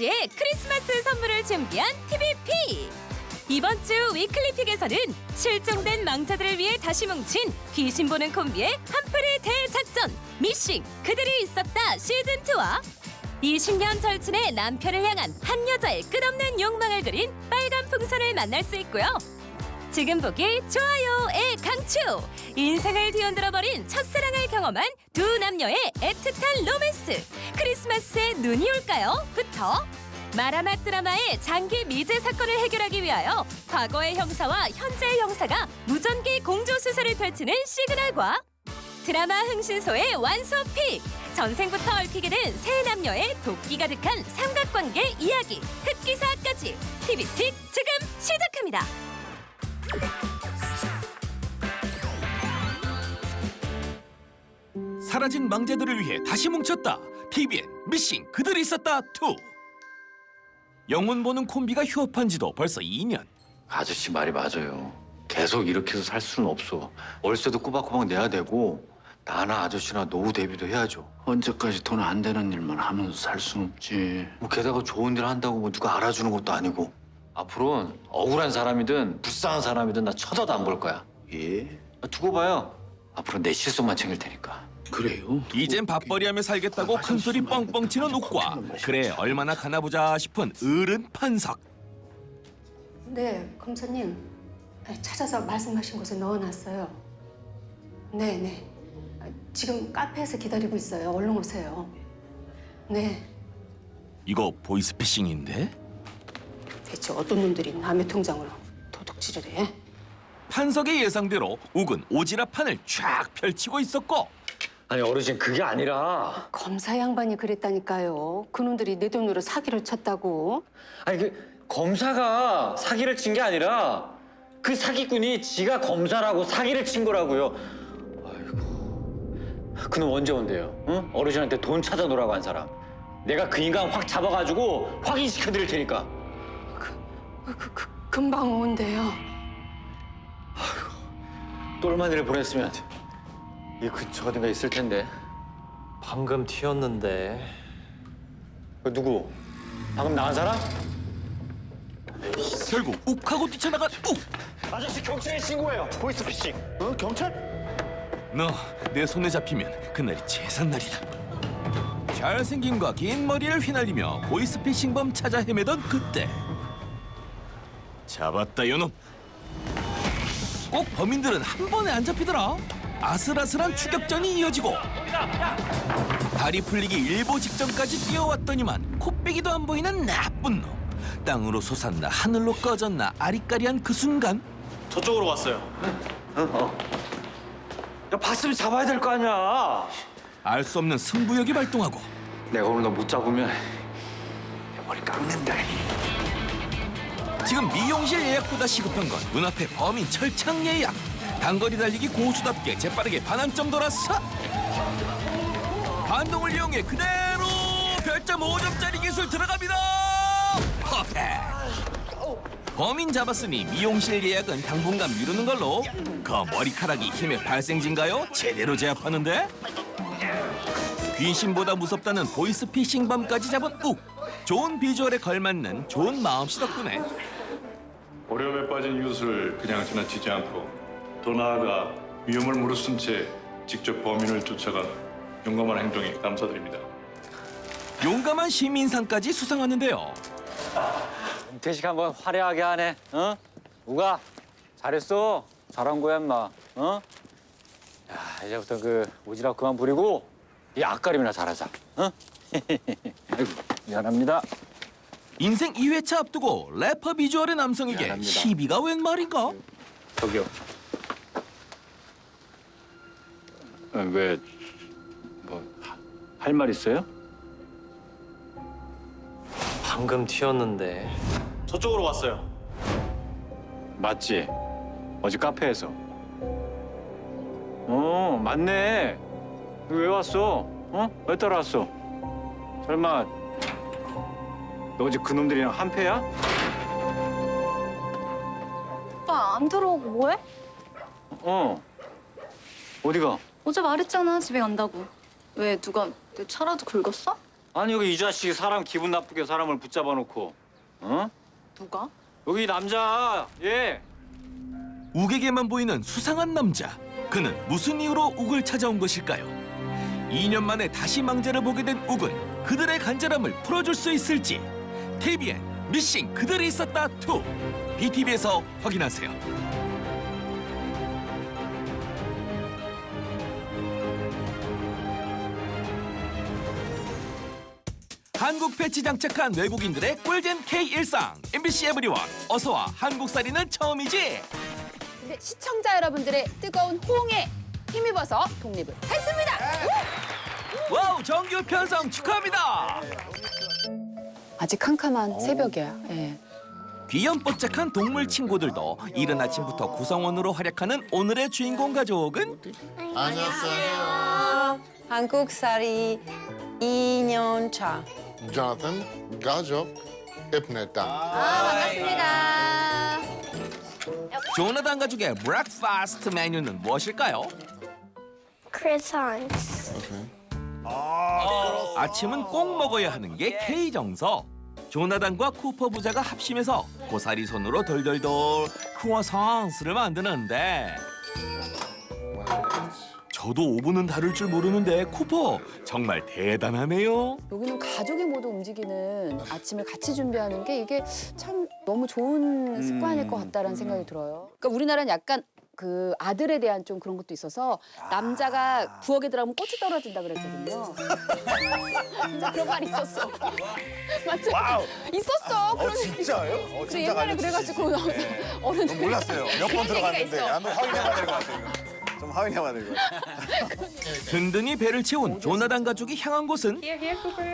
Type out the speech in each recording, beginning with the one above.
씨의 크리스마스 선물을 준비한 TVP. 이번 주 위클리픽에서는 실종된 망자들을 위해 다시 뭉친 귀신 보는 콤비의 한풀이 대작전 미싱 그들이 있었다 시즌 2와 20년 절친의 남편을 향한 한 여자의 끝없는 욕망을 그린 빨간 풍선을 만날 수 있고요. 지금 보기 좋아요의 강추. 인생을 뒤흔들어 버린 첫사랑을 경험한 두 남녀의 애틋한 로맨스. 크리스마스에 눈이 올까요? 부터. 마라맛 드라마의 장기 미제 사건을 해결하기 위하여 과거의 형사와 현재의 형사가 무전기 공조 수사를 펼치는 시그널과 드라마 흥신소의 완소픽 전생부터 얽히게 된 세 남녀의 도끼 가득한 삼각관계 이야기 흑기사까지. TV픽 지금 시작합니다. 사라진 망자들을 위해 다시 뭉쳤다. TVN 미싱 그들이 있었다 2. 영혼 보는 콤비가 휴업한 지도 벌써 2년. 아저씨 말이 맞아요. 계속 이렇게 해서 살 수는 없어. 월세도 꼬박꼬박 내야 되고 나나 아저씨나 노후 대비도 해야죠. 언제까지 돈 안 되는 일만 하면서 살 순 없지. 뭐 게다가 좋은 일 한다고 뭐 누가 알아주는 것도 아니고 앞으로는 억울한 사람이든 불쌍한 사람이든 나 쳐다도 안 볼 거야. 예? 아, 두고 봐요. 앞으로 내 실속만 챙길 테니까. 그래요? 이젠 밥벌이하며 살겠다고 큰 소리 뻥뻥 치는 욱과 그래 얼마나 가나 보자 싶은 어른 판석. 네, 검사님. 네, 찾아서 말씀하신 곳에 넣어놨어요. 네, 네. 아, 지금 카페에서 기다리고 있어요. 얼른 오세요. 네. 이거 보이스피싱인데? 대체 어떤 놈들이 남의 통장으로 도둑질을 해? 판석의 예상대로 욱은 오지랖판을 쫙 펼치고 있었고 아니 어르신 그게 아니라 검사 양반이 그랬다니까요. 그놈들이 내 돈으로 사기를 쳤다고. 아니 그 검사가 사기를 친 게 아니라 그 사기꾼이 지가 검사라고 사기를 친 거라고요. 아이고 그놈 언제 온대요? 응? 어르신한테 돈 찾아놓으라고 한 사람. 내가 그 인간 확 잡아가지고 확인시켜 드릴 테니까. 그, 그, 그, 금방 온대요. 똘마니를 보냈으면 이 근처 어딘가 있을 텐데. 방금 튀었는데 그 누구? 방금 나간 사람? 결국 욱하고 뛰쳐나간 욱. 아저씨 경찰에 신고해요. 보이스피싱. 어? 경찰? 너 내 손에 잡히면 그날이 제삿날이다. 잘생김과 긴 머리를 휘날리며 보이스피싱범 찾아 헤매던 그때 잡았다 요놈. 꼭 범인들은 한 번에 안 잡히더라. 아슬아슬한 추격전이 이어지고 다리 풀리기 일보 직전까지 뛰어왔더니만 코빼기도 안 보이는 나쁜 놈. 땅으로 솟았나 하늘로 꺼졌나 아리까리한 그 순간 저쪽으로 왔어요. 야 봤으면 잡아야 될 거 아니야. 알 수 없는 승부욕이 발동하고 내가 오늘 너 못 잡으면 내 머리 깎는다. 지금 미용실 예약보다 시급한 건 눈앞에 범인 철창 예약. 단거리 달리기 고수답게 재빠르게 반환점 돌았어. 반동을 이용해 그대로 별점 5점짜리 기술 들어갑니다. 퍼펙트. 범인 잡았으니 미용실 예약은 당분간 미루는 걸로. 그 머리카락이 힘의 발생진가요? 제대로 제압하는데. 귀신보다 무섭다는 보이스피싱범까지 잡은 욱. 좋은 비주얼에 걸맞는 좋은 마음씨 덕분에 어려움에 빠진 이웃을 그냥 지나치지 않고 더 나아가 위험을 무릅쓴 채 직접 범인을 쫓아간 용감한 행동에 감사드립니다. 용감한 시민상까지 수상하는데요. 태식 한번 화려하게 하네. 어? 우가 잘했어. 잘한 거야, 인마. 어? 야, 이제부터 그 오지랖 그만 부리고 이 앞가림이나 잘하자. 어? 아이고, 미안합니다. 인생 2회차 앞두고 래퍼 비주얼의 남성에게 미안합니다. 시비가 웬 말인가? 저기요. 왜, 뭐, 할 말 있어요? 방금 튀었는데 저쪽으로 왔어요. 맞지? 어제 카페에서. 어, 맞네. 너왜 왔어? 어? 왜 따라왔어? 설마 너 어제 그놈들이랑 한패야? 오빠 안 들어오고 뭐해? 어. 어디가? 어제 말했잖아 집에 간다고. 왜 누가 내 차라도 긁었어? 아니 여기 이 자식이 사람 기분 나쁘게 사람을 붙잡아 놓고 어? 누가? 여기 남자 예 욱에게만 보이는 수상한 남자. 그는 무슨 이유로 욱을 찾아온 것일까요? 2년 만에 다시 망자를 보게 된 욱은 그들의 간절함을 풀어줄 수 있을지. KBN 미싱 그들이 있었다 2. BTV에서 확인하세요. 한국 패치 장착한 외국인들의 꿀잼 K 일상 MBC 에브리원 어서와 한국살이는 처음이지. 근데 시청자 여러분들의 뜨거운 호응에 힘입어서 독립을 했습니다. 와우 정규 편성 축하합니다. 아직 캄캄한 새벽이야. 예. 귀염뽀짝한 동물 친구들도 이른 아침부터 구성원으로 활약하는 오늘의 주인공 가족은 한국살이 2년 차. Jonathan Gajok Ipneta. 반갑습니다. 조나단 가족의 브렉파스트 메뉴는 무엇일까요? croissants. 아침은 꼭 먹어야 하는 게 K 정서. 조나단과 쿠퍼 부자가 합심해서 고사리 손으로 돌돌돌 크루아상스를 만드는데 저도 오븐은 다룰 줄 모르는데 쿠퍼 정말 대단하네요. 여기는 가족이 모두 움직이는 아침을 같이 준비하는 게 이게 참 너무 좋은 습관일 것 같다라는 생각이 들어요. 그러니까 우리나라는 약간 그 아들에 대한 좀 그런 것도 있어서 남자가 부엌에 들어가면 고추 떨어진다 그랬거든요. 진짜 그런 말 있었어. 맞죠? 있었어. 그런 진짜요? 어, 그래 옛날에 그래가지고 어른들 몰랐어요. 몇 번 들어갔는데. 한번 확인해봐야 될 것 같아요. 이거. 좀될것 같아요. 든든히 배를 채운 조나단 가족이 향한 곳은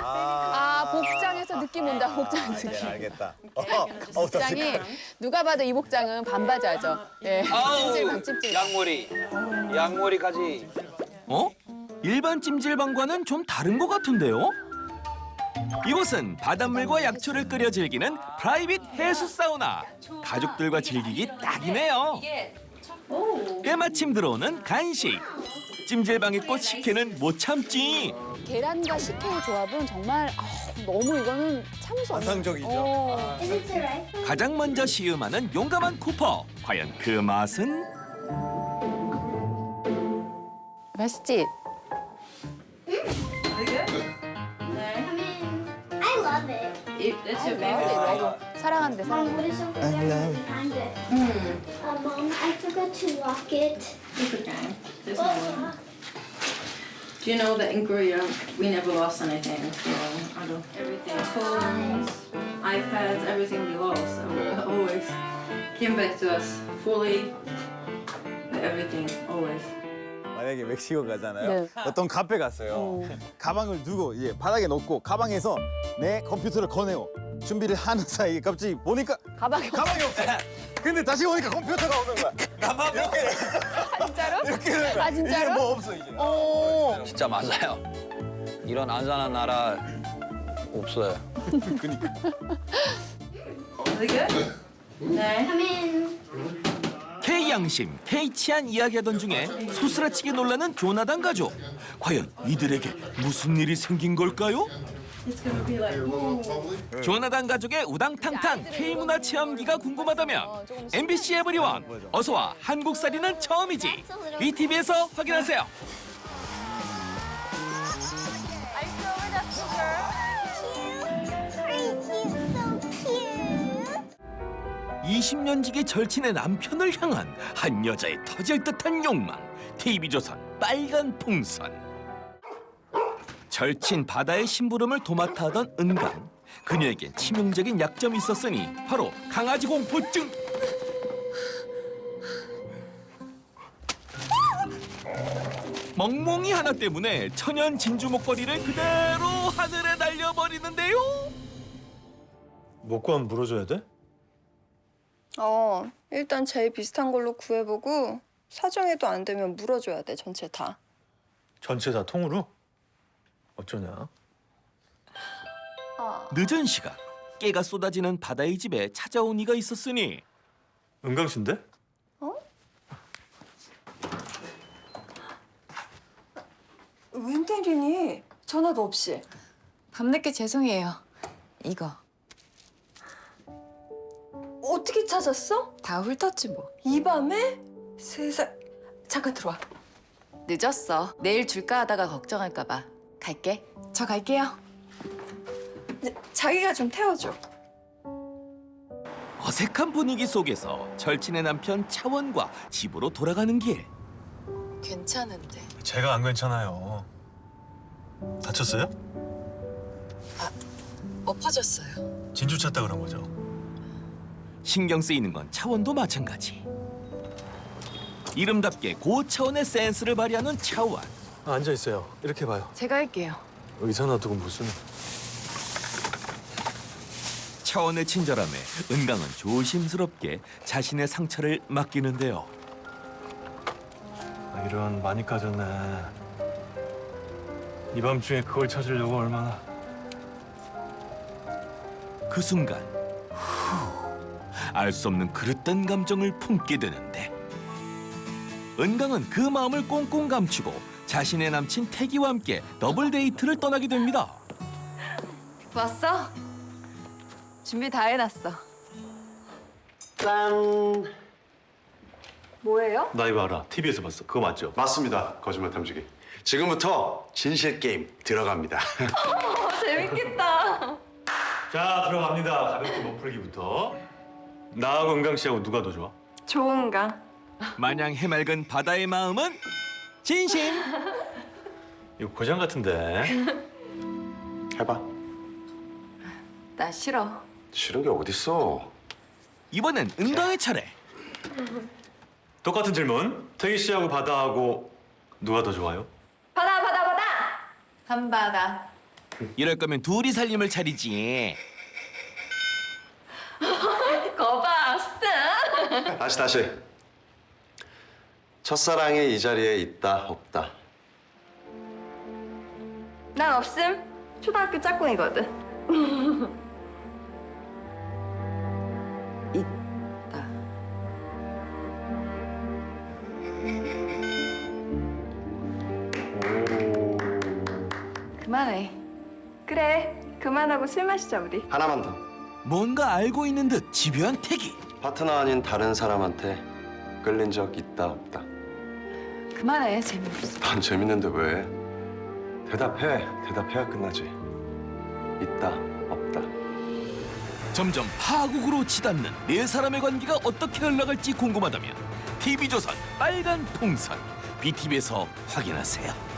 아 복장에서 느낌 온다. 복장 느낌. 알겠다. 복장이 누가 봐도 이 복장은 반바지하죠. 예. 찜질방 찜질방. 양머리 양머리까지 어? 일반 찜질방과는 좀 다른 것 같은데요? 이곳은 바닷물과 약초를 끓여 즐기는 프라이빗 해수 사우나. 가족들과 즐기기 딱이네요. 때마침 들어오는 간식. 찜질방의 꽃 식혜는 못 참지. 계란과 식혜의 조합은 정말 아, 너무 이거는 참을 수 없는. 환상적이죠. 어. Right? 가장 먼저 시음하는 용감한 쿠퍼. 과연 그 맛은? 맛있지? love it. 아, 이거 사랑한대 Mom, 사랑한대. what is over there behind it? Uh, Mom, I forgot to lock it. Oh, Do you know that in Korea we never lost anything? So I don't. Everything, phones, iPads, everything we lost. So always came back to us fully. Everything, always. 만약에 멕시코 가잖아요. 네. 어떤 카페 갔어요. 가방을 두고 이제 바닥에 놓고 가방에서 내 컴퓨터를 꺼내요. 준비를 하는 사이에 갑자기 보니까 가방이 가방이 없어. 근데 다시 오니까 컴퓨터가 오는 거야. 가방 이렇게 진짜로? 이렇게 되는 거야. 아, 진짜로? 이제 뭐 없어 이제. 오. 진짜 맞아요 이런 안전한 나라 없어요 I mean, K 양심, K 치안 이야기하던 중에 소스라치게 놀라는 조나단 가족. 과연 이들에게 무슨 일이 생긴 걸까요? 조나단 가족의 우당탕탕 K 문화 체험기가 궁금하다면 MBC 에브리원 어서와 한국살이는 처음이지 BTV에서 확인하세요. 20년 지기 절친의 남편을 향한 한 여자의 터질 듯한 욕망. TV조선 빨간 풍선. 절친 바다의 심부름을 도맡아 하던 은강. 그녀에겐 치명적인 약점이 있었으니 바로 강아지 공포증. 멍멍이 하나 때문에 천연 진주 목걸이를 그대로 하늘에 날려버리는데요. 못 구하면 물어줘야 돼? 어, 일단 제일 비슷한 걸로 구해보고 사정해도 안 되면 물어줘야 돼 전체 다. 전체 다 통으로? 어쩌냐? 늦은 시각 깨가 쏟아지는 바다의 집에 찾아온 이가 있었으니 은강 씨인데? 웬일이니? 전화도 없이. 밤늦게 죄송해요. 이거. 어떻게 찾았어? 다 훑었지 뭐. 이 밤에? 세상. 잠깐 들어와. 늦었어. 내일 줄까 하다가 걱정할까 봐. 갈게. 저 갈게요. 자기가 좀 태워줘. 어색한 분위기 속에서 절친의 남편 차원과 집으로 돌아가는 길. 괜찮은데. 제가 안 괜찮아요. 다쳤어요? 엎어졌어요. 진주 찼다 그런 거죠? 신경 쓰이는 건 차원도 마찬가지. 이름답게 고차원의 센스를 발휘하는 차원. 아, 앉아 있어요. 이렇게 봐요. 제가 할게요. 의사 놔두고 무슨? 차원의 친절함에 은강은 조심스럽게 자신의 상처를 맡기는데요. 아, 이런 많이 까졌네. 이 밤중에 그걸 찾으려고 얼마나. 그 순간 알 수 없는 그릇된 감정을 품게 되는데 은강은 그 마음을 꽁꽁 감추고 자신의 남친 태기와 함께 더블 데이트를 떠나게 됩니다. 왔어? 준비 다 해놨어. 짠. 뭐예요? 나 이거 알아. TV에서 봤어. 그거 맞죠? 맞습니다. 거짓말 탐지기. 지금부터 진실 게임 들어갑니다. 재밌겠다. 자, 들어갑니다. 가볍게 몸풀기부터. 나하고 은강 씨하고 누가 더 좋아? 좋은가? 마냥 해맑은 바다의 마음은 진심. 이거 고장 같은데. 해봐. 나 싫어. 싫은 게 어딨어. 이번엔 은강의 차례. 똑같은 질문. 태기 씨하고 바다하고 누가 더 좋아요? 바다 바다 바다. 한바다. 이럴 거면 둘이 살림을 차리지. 거봐 아싸. 다시 다시. 첫사랑이 이 자리에 있다 없다. 난 없음. 초등학교 짝꿍이거든. 있다. 그만해. 그래. 그만하고 술 마시자 우리. 하나만 더. 뭔가 알고 있는 듯 집요한 태기. 파트너 아닌 다른 사람한테 끌린 적 있다 없다. 그만해. 재미없어. 난 재밌는데 왜? 대답해. 대답해야 끝나지. 있다 없다. 점점 파국으로 치닫는 네 사람의 관계가 어떻게 흘러갈지 궁금하다면 TV조선 빨간 풍선 BTV에서 확인하세요.